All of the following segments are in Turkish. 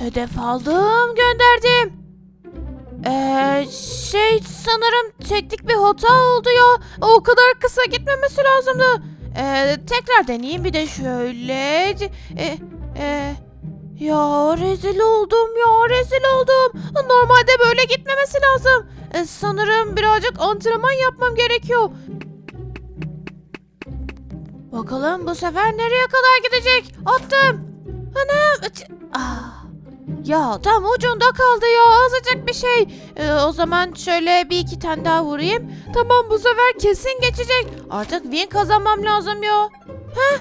Hedef aldım gönderdim. Ee, şey sanırım teknik bir hata oldu ya. O kadar kısa gitmemesi lazımdı. Ee, tekrar deneyeyim bir de şöyle. Ee, e, ya rezil oldum ya rezil oldum. Normalde böyle gitmemesi lazım. Ee, sanırım birazcık antrenman yapmam gerekiyor. Bakalım bu sefer nereye kadar gidecek? Attım. Anam. Ah. Ya tam ucunda kaldı ya azıcık bir şey. Ee, o zaman şöyle bir iki tane daha vurayım. Tamam bu sefer kesin geçecek. Artık win kazanmam lazım ya. Heh.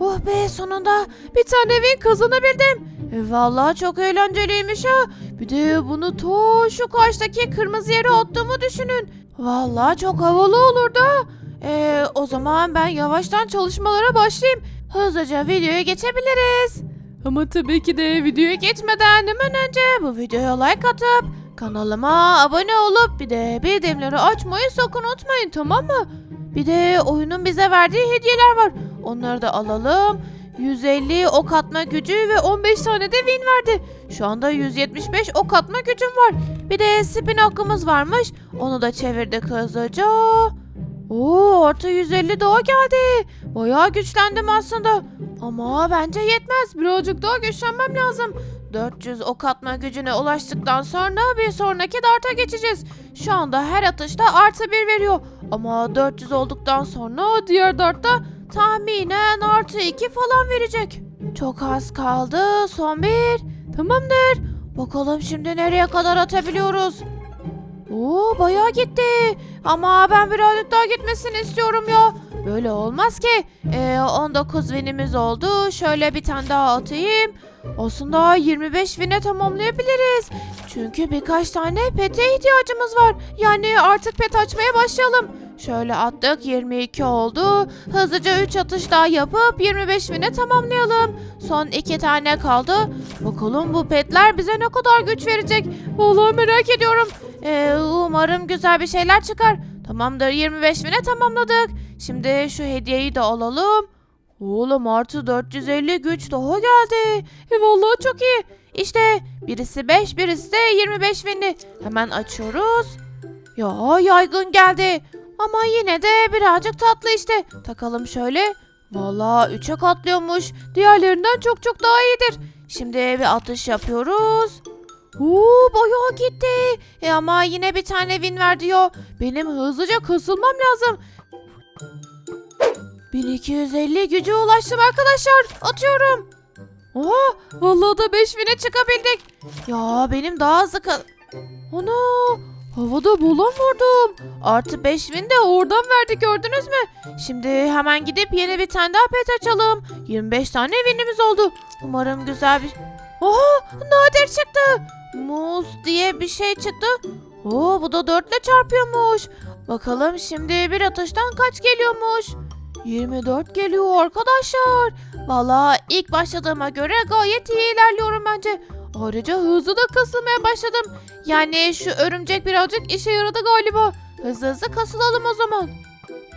Oh be sonunda bir tane win kazanabildim. E, vallahi çok eğlenceliymiş ha. Bir de bunu ta şu karşıdaki kırmızı yere attığımı düşünün. Vallahi çok havalı olurdu. Ee, o zaman ben yavaştan çalışmalara başlayayım. Hızlıca videoya geçebiliriz. Ama tabii ki de videoya geçmeden hemen önce bu videoya like atıp kanalıma abone olup bir de bildirimleri açmayı sakın unutmayın tamam mı? Bir de oyunun bize verdiği hediyeler var. Onları da alalım. 150 ok atma gücü ve 15 tane de win verdi. Şu anda 175 ok atma gücüm var. Bir de spin hakkımız varmış. Onu da çevirdik hızlıca. Oo artı 150 daha geldi. Bayağı güçlendim aslında. Ama bence yetmez. Birazcık daha güçlenmem lazım. 400 ok atma gücüne ulaştıktan sonra bir sonraki darta geçeceğiz. Şu anda her atışta artı 1 veriyor. Ama 400 olduktan sonra diğer dartta tahminen artı 2 falan verecek. Çok az kaldı. Son bir. Tamamdır. Bakalım şimdi nereye kadar atabiliyoruz. Oo bayağı gitti. Ama ben birazcık daha gitmesini istiyorum ya. Böyle olmaz ki. Ee, 19 winimiz oldu. Şöyle bir tane daha atayım. Aslında 25 win'e tamamlayabiliriz. Çünkü birkaç tane pete ihtiyacımız var. Yani artık pet açmaya başlayalım. Şöyle attık 22 oldu. Hızlıca 3 atış daha yapıp 25 win'e tamamlayalım. Son 2 tane kaldı. Bakalım bu petler bize ne kadar güç verecek. Vallahi merak ediyorum. Ee, umarım güzel bir şeyler çıkar. Tamamdır 25 bine tamamladık. Şimdi şu hediyeyi de alalım. Oğlum artı 450 güç daha geldi. E vallahi çok iyi. İşte birisi 5 birisi de 25 binli. Hemen açıyoruz. Ya yaygın geldi. Ama yine de birazcık tatlı işte. Takalım şöyle. Vallahi 3'e katlıyormuş. Diğerlerinden çok çok daha iyidir. Şimdi bir atış yapıyoruz. Oo bayağı gitti. E ama yine bir tane win ver diyor. Benim hızlıca kasılmam lazım. 1250 güce ulaştım arkadaşlar. Atıyorum. Oha vallahi da 5 win'e çıkabildik. Ya benim daha hızlı ka- Ana havada balon vurdum. Artı 5 win de oradan verdi gördünüz mü? Şimdi hemen gidip yeni bir tane daha pet açalım. 25 tane winimiz oldu. Umarım güzel bir... Oha nadir çıktı. Muz diye bir şey çıktı. Oo bu da dörtle çarpıyormuş. Bakalım şimdi bir atıştan kaç geliyormuş? 24 geliyor arkadaşlar. Valla ilk başladığıma göre gayet iyi ilerliyorum bence. Ayrıca hızlı da kasılmaya başladım. Yani şu örümcek birazcık işe yaradı galiba. Hızlı hızlı kasılalım o zaman.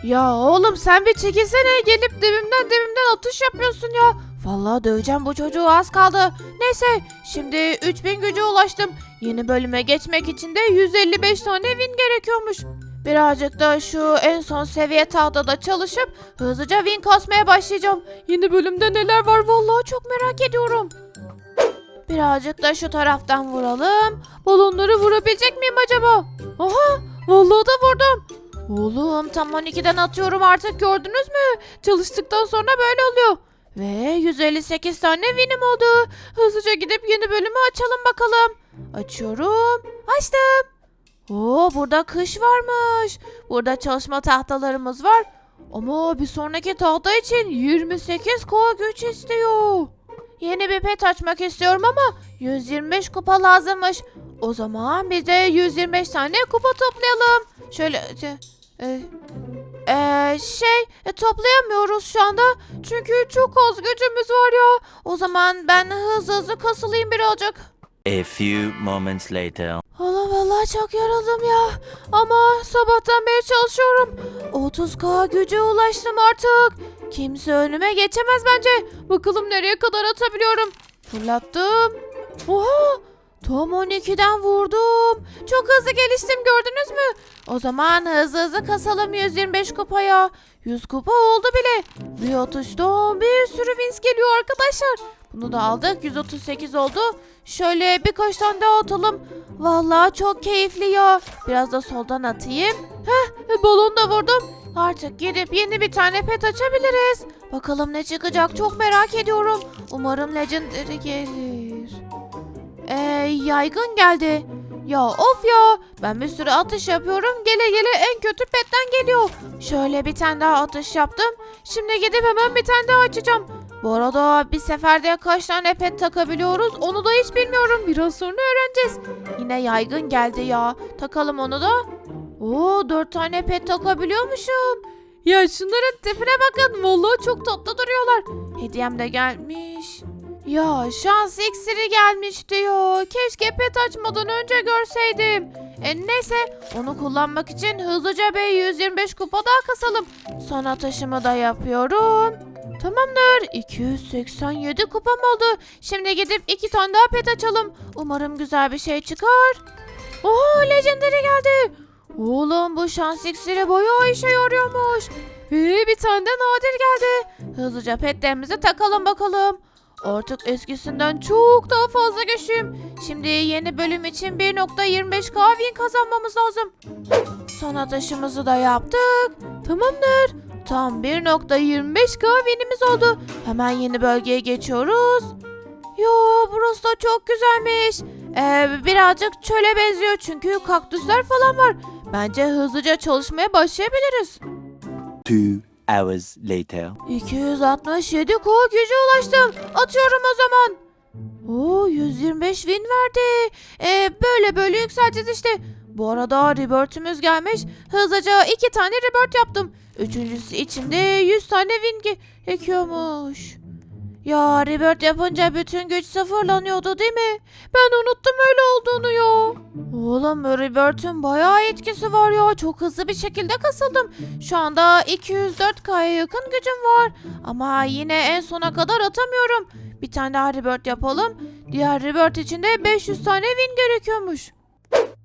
Ya oğlum sen bir çekilsene gelip dibimden dibimden atış yapıyorsun ya. Vallahi döveceğim bu çocuğu az kaldı. Neyse şimdi 3000 güce ulaştım. Yeni bölüme geçmek için de 155 tane win gerekiyormuş. Birazcık da şu en son seviye tahtada çalışıp hızlıca win kasmaya başlayacağım. Yeni bölümde neler var vallahi çok merak ediyorum. Birazcık da şu taraftan vuralım. Balonları vurabilecek miyim acaba? Aha vallahi da vurdum. Oğlum tam 12'den atıyorum artık gördünüz mü? Çalıştıktan sonra böyle oluyor. Ve 158 tane winim oldu. Hızlıca gidip yeni bölümü açalım bakalım. Açıyorum. Açtım. Oo burada kış varmış. Burada çalışma tahtalarımız var. Ama bir sonraki tahta için 28 kova güç istiyor. Yeni bir pet açmak istiyorum ama 125 kupa lazımmış. O zaman biz de 125 tane kupa toplayalım. Şöyle e, e, e, şey e, toplayamıyoruz şu anda. Çünkü çok az gücümüz var ya. O zaman ben hızlı hızlı kasılayım birazcık. A few moments later. Allah vallahi çok yoruldum ya. Ama sabahtan beri çalışıyorum. 30k güce ulaştım artık. Kimse önüme geçemez bence. Bakalım nereye kadar atabiliyorum. Fırlattım. Oha! Tam 12'den vurdum. Çok hızlı geliştim gördünüz mü? O zaman hızlı hızlı kasalım 125 kupaya. 100 kupa oldu bile. Bir atışta bir sürü wins geliyor arkadaşlar. Bunu da aldık 138 oldu. Şöyle birkaç tane daha atalım. Vallahi çok keyifli ya. Biraz da soldan atayım. Heh balonu da vurdum. Artık gidip yeni bir tane pet açabiliriz. Bakalım ne çıkacak çok merak ediyorum. Umarım Legendary gelir. Ee, yaygın geldi. Ya of ya. Ben bir sürü atış yapıyorum. Gele gele en kötü petten geliyor. Şöyle bir tane daha atış yaptım. Şimdi gidip hemen bir tane daha açacağım. Bu arada bir seferde kaç tane pet takabiliyoruz onu da hiç bilmiyorum. Biraz sonra öğreneceğiz. Yine yaygın geldi ya. Takalım onu da. Oo dört tane pet takabiliyormuşum. Ya şunların tipine bakın. Vallahi çok tatlı duruyorlar. Hediyem de gelmiş. Ya şans iksiri gelmiş diyor. Keşke pet açmadan önce görseydim. E neyse onu kullanmak için hızlıca bir 125 kupa daha kasalım. Son atışımı da yapıyorum. Tamamdır. 287 kupam oldu. Şimdi gidip iki tane daha pet açalım. Umarım güzel bir şey çıkar. Oha legendary geldi. Oğlum bu şans iksiri bayağı işe yarıyormuş. Ve bir tane de nadir geldi. Hızlıca petlerimizi takalım bakalım. Artık eskisinden çok daha fazla güçlüyüm. Şimdi yeni bölüm için 1.25k win kazanmamız lazım. Son atışımızı da yaptık. Tamamdır. Tam 1.25k winimiz oldu. Hemen yeni bölgeye geçiyoruz. Yo burası da çok güzelmiş. Ee, birazcık çöle benziyor çünkü kaktüsler falan var. Bence hızlıca çalışmaya başlayabiliriz. Two hours later. 267 K gücü ulaştım. Atıyorum o zaman. Oo 125 win verdi. Ee, böyle böyle yükseleceğiz işte. Bu arada rebirth'ümüz gelmiş. Hızlıca iki tane rebirth yaptım. Üçüncüsü içinde 100 tane win gerekiyormuş. Ya rebirth yapınca bütün güç sıfırlanıyordu değil mi? Ben unuttum öyle olduğunu ya. Oğlum rebirth'ün bayağı etkisi var ya. Çok hızlı bir şekilde kasıldım. Şu anda 204K'ya yakın gücüm var. Ama yine en sona kadar atamıyorum. Bir tane daha rebirth yapalım. Diğer rebirth için de 500 tane win gerekiyormuş.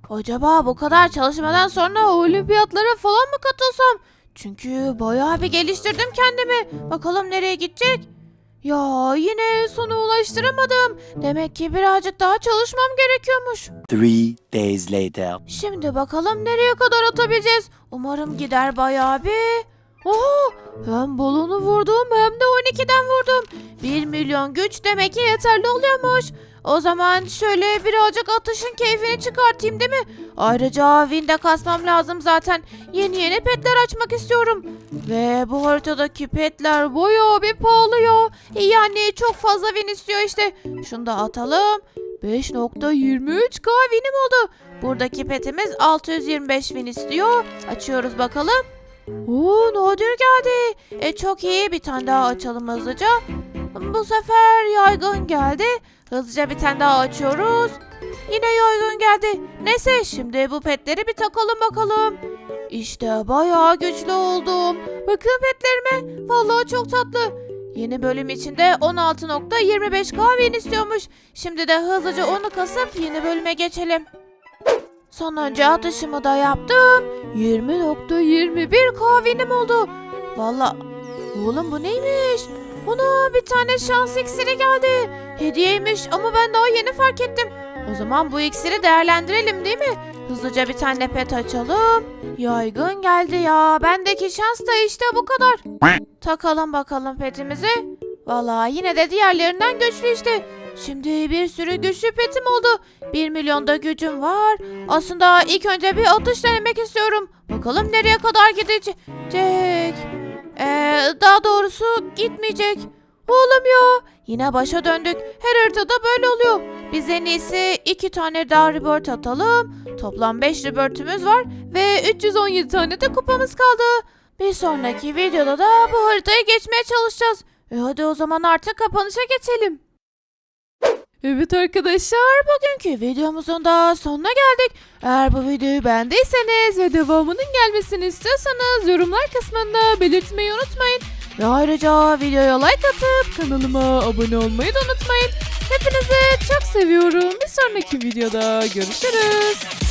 Acaba bu kadar çalışmadan sonra olimpiyatlara falan mı katılsam? Çünkü bayağı bir geliştirdim kendimi. Bakalım nereye gidecek? Ya yine en sona ulaştıramadım. Demek ki birazcık daha çalışmam gerekiyormuş. Three days later. Şimdi bakalım nereye kadar atabileceğiz. Umarım gider bayağı bir. Oha! Hem balonu vurdum hem de 12'den vurdum. 1 milyon güç demek ki yeterli oluyormuş. O zaman şöyle birazcık atışın keyfini çıkartayım değil mi? Ayrıca Wind'e kasmam lazım zaten. Yeni yeni petler açmak istiyorum. Ve bu haritadaki petler bayağı bir pahalı ya. Yani çok fazla win istiyor işte. Şunu da atalım. 5.23k winim oldu. Buradaki petimiz 625 win istiyor. Açıyoruz bakalım. Oo nadir geldi. E çok iyi bir tane daha açalım hızlıca. Bu sefer yaygın geldi. Hızlıca bir tane daha açıyoruz. Yine yaygın geldi. Neyse şimdi bu petleri bir takalım bakalım. İşte bayağı güçlü oldum. Bakın petlerime. Vallahi çok tatlı. Yeni bölüm içinde 16.25k win istiyormuş. Şimdi de hızlıca onu kasıp yeni bölüme geçelim. Sonuncu atışımı da yaptım. 20.21k winim oldu. Valla oğlum bu neymiş? Ona bir tane şans iksiri geldi. Hediyeymiş ama ben daha yeni fark ettim. O zaman bu iksiri değerlendirelim değil mi? Hızlıca bir tane pet açalım. Yaygın geldi ya. Bendeki şans da işte bu kadar. Takalım bakalım petimizi. Valla yine de diğerlerinden güçlü işte. Şimdi bir sürü güçlü petim oldu. 1 milyonda gücüm var. Aslında ilk önce bir atış denemek istiyorum. Bakalım nereye kadar gidecek. Ee, daha doğrusu gitmeyecek. Oğlum ya. Yine başa döndük. Her haritada böyle oluyor. Biz en iyisi iki tane daha rebirth atalım. Toplam 5 rebirth'ümüz var. Ve 317 tane de kupamız kaldı. Bir sonraki videoda da bu haritayı geçmeye çalışacağız. E hadi o zaman artık kapanışa geçelim. Evet arkadaşlar bugünkü videomuzun da sonuna geldik. Eğer bu videoyu beğendiyseniz ve devamının gelmesini istiyorsanız yorumlar kısmında belirtmeyi unutmayın. Ve ayrıca videoya like atıp kanalıma abone olmayı da unutmayın. Hep Hepinizi çok seviyorum. Bir sonraki videoda görüşürüz.